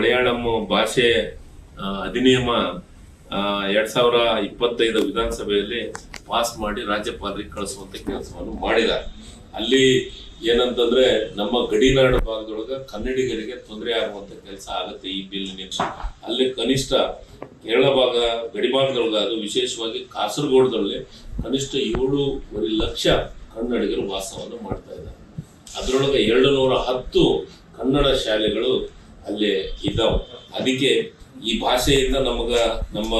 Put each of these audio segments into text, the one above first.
ಮಲಯಾಳಂ ಭಾಷೆ ಅಧಿನಿಯಮ ಎರಡ್ ಸಾವಿರ ಇಪ್ಪತ್ತೈದು ವಿಧಾನಸಭೆಯಲ್ಲಿ ಪಾಸ್ ಮಾಡಿ ರಾಜ್ಯಪಾಲರಿಗೆ ಕಳಿಸುವಂತ ಕೆಲಸವನ್ನು ಮಾಡಿದ್ದಾರೆ. ಅಲ್ಲಿ ಏನಂತಂದ್ರೆ ನಮ್ಮ ಗಡಿನಾಡು ಭಾಗದೊಳಗ ಕನ್ನಡಿಗರಿಗೆ ತೊಂದರೆ ಆಗುವಂತ ಕೆಲಸ ಆಗುತ್ತೆ ಈ ಬಿಲ್ನಿಂದ ಅಲ್ಲಿ ಕನಿಷ್ಠ ಕೇರಳ ಭಾಗ, ಗಡಿ ಭಾಗದೊಳಗ ಅದು ವಿಶೇಷವಾಗಿ ಕಾಸರಗೋಡದಲ್ಲಿ ಕನಿಷ್ಠ ಏಳುವರೆ ಲಕ್ಷ ಕನ್ನಡಿಗರು ವಾಸವನ್ನು ಮಾಡ್ತಾ ಇದ್ದಾರೆ. ಅದರೊಳಗೆ ಎರಡು ನೂರ ಹತ್ತು ಕನ್ನಡ ಶಾಲೆಗಳು ಅಲ್ಲಿ ಇದ್ದಾವೆ ಅದಕ್ಕೆ ಈ ಭಾಷೆಯಿಂದ ನಮಗ ನಮ್ಮ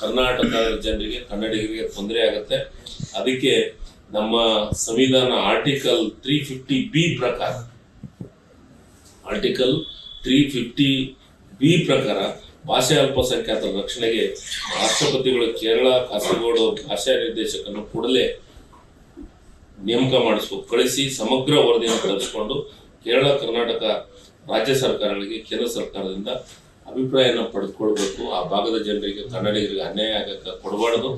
ಕರ್ನಾಟಕ ಜನರಿಗೆ, ಕನ್ನಡಿಗರಿಗೆ ತೊಂದರೆ ಆಗತ್ತೆ. ಅದಕ್ಕೆ ನಮ್ಮ ಸಂವಿಧಾನ ಆರ್ಟಿಕಲ್ ತ್ರೀ ಫಿಫ್ಟಿ ಬಿ ಪ್ರಕಾರ ಆರ್ಟಿಕಲ್ ತ್ರೀ ಫಿಫ್ಟಿ ಬಿ ಪ್ರಕಾರ ಭಾಷೆ ಅಲ್ಪಸಂಖ್ಯಾತರ ರಕ್ಷಣೆಗೆ ರಾಷ್ಟ್ರಪತಿಗಳು ಕೇರಳ, ಕಾಸರಗೋಡು ಭಾಷಾ ನಿರ್ದೇಶಕನ್ನು ಕೂಡಲೇ ನೇಮಕ ಮಾಡಿಸ್ಬೇಕು. ಕಳಿಸಿ ಸಮಗ್ರ ವರದಿಯನ್ನು ತರಿಸಿಕೊಂಡು ಕೇರಳ, ಕರ್ನಾಟಕ ರಾಜ್ಯ ಸರ್ಕಾರಗಳಿಗೆ ಕೇಂದ್ರ ಸರ್ಕಾರದಿಂದ ಅಭಿಪ್ರಾಯನ ಪಡೆದುಕೊಳ್ಬೇಕು ಆ ಭಾಗದ ಜನರಿಗೆ, ಕನ್ನಡಿಗರಿಗೆ ಅನ್ಯಾಯ ಆಗಕ್ಕೆ ಕೊಡಬಾರ್ದು.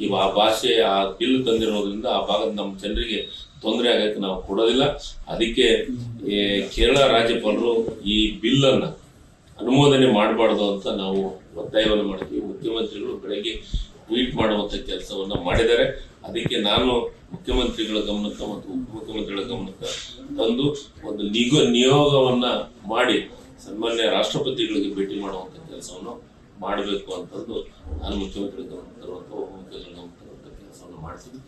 ಈ ಆ ಭಾಷೆ, ಆ ಬಿಲ್ ತಂದಿರೋದ್ರಿಂದ ಆ ಭಾಗದ ನಮ್ಮ ಜನರಿಗೆ ತೊಂದರೆ ಆಗಕ್ಕೆ ನಾವು ಕೊಡೋದಿಲ್ಲ. ಅದಕ್ಕೆ ಕೇರಳ ರಾಜ್ಯಪಾಲರು ಈ ಬಿಲ್ ಅನ್ನ ಅನುಮೋದನೆ ಮಾಡಬಾರ್ದು ಅಂತ ನಾವು ಒತ್ತಾಯವನ್ನು ಮಾಡ್ತೀವಿ. ಮುಖ್ಯಮಂತ್ರಿಗಳು ಬೆಳಗ್ಗೆ ಟ್ವೀಟ್ ಮಾಡುವಂತ ಕೆಲಸವನ್ನ ಮಾಡಿದ್ದಾರೆ. ಅದಕ್ಕೆ ನಾನು ಮುಖ್ಯಮಂತ್ರಿಗಳ ಗಮನಕ್ಕೆ ಮತ್ತು ಉಪಮುಖ್ಯಮಂತ್ರಿಗಳ ಗಮನಕ್ಕೆ ತಂದು ಒಂದು ನಿಗೋ ನಿಯೋಗವನ್ನ ಮಾಡಿ ಸನ್ಮಾನ್ಯ ರಾಷ್ಟ್ರಪತಿಗಳಿಗೆ ಭೇಟಿ ಮಾಡುವಂತ ಕೆಲಸವನ್ನು ಮಾಡಬೇಕು ಅಂತಂದು ನಾನು ಮುಖ್ಯಮಂತ್ರಿ ಕೆಲಸವನ್ನು ಮಾಡ್ತೀನಿ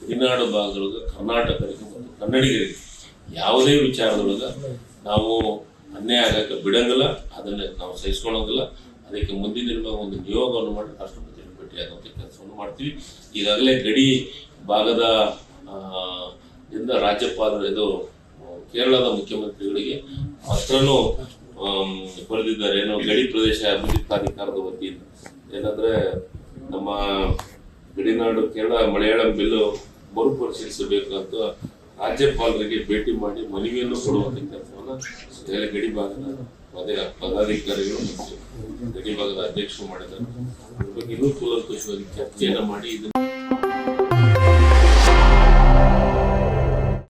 ಗಡಿನಾಡು ಭಾಗದೊಳಗೆ ಕರ್ನಾಟಕರಿಗೆ ಮತ್ತು ಕನ್ನಡಿಗರಿಗೆ ಯಾವುದೇ ವಿಚಾರದೊಳಗ ನಾವು ಅನ್ಯಾಯ ಆಗಕ್ಕೆ ಬಿಡಂಗಿಲ್ಲ, ಅದನ್ನ ನಾವು ಸಹಿಸ್ಕೊಳ್ಳೋದಿಲ್ಲ ಅದಕ್ಕೆ ಮುಂದಿನ ದಿನ ಒಂದು ನಿಯೋಗವನ್ನು ಮಾಡಿ ರಾಷ್ಟ್ರಪತಿಯನ್ನು ಭೇಟಿಯಾಗುವಂತ ಕೆಲಸವನ್ನು ಮಾಡ್ತೀವಿ. ಈಗಾಗಲೇ ಗಡಿ ಭಾಗದ ಇಂದ ರಾಜ್ಯಪಾಲರು ಇದು ಕೇರಳದ ಮುಖ್ಯಮಂತ್ರಿಗಳಿಗೆ ಪತ್ರನು ಬರೆದಿದ್ದಾರೆ. ಏನೋ ಗಡಿ ಪ್ರದೇಶ ಅಭಿವೃದ್ಧಿ ಪ್ರಾಧಿಕಾರದ ವತಿಯಿಂದ. ಏನಂದ್ರೆ, ನಮ್ಮ ಗಡಿನಾಡು ಕೇರಳ ಮಲಯಾಳಂ ಬಿಲ್ಲು ಮರುಪರಿಶೀಲಿಸಬೇಕು ಅಂತ ರಾಜ್ಯಪಾಲರಿಗೆ ಭೇಟಿ ಮಾಡಿ ಮನವಿಯನ್ನು ಕೊಡುವಂತ ಕೆಲಸವನ್ನು ಗಡಿ ಭಾಗದ ಪದೇ, ಪದಾಧಿಕಾರಿಗಳು ಗಡಿ ಭಾಗದ ಅಧ್ಯಕ್ಷರು ಮಾಡಿದ್ದಾರೆ. ಇನ್ನೂ ಕೂಲಂಕುಷವಾಗಿ ಚರ್ಚೆಯನ್ನು ಮಾಡಿ ಇದನ್ನ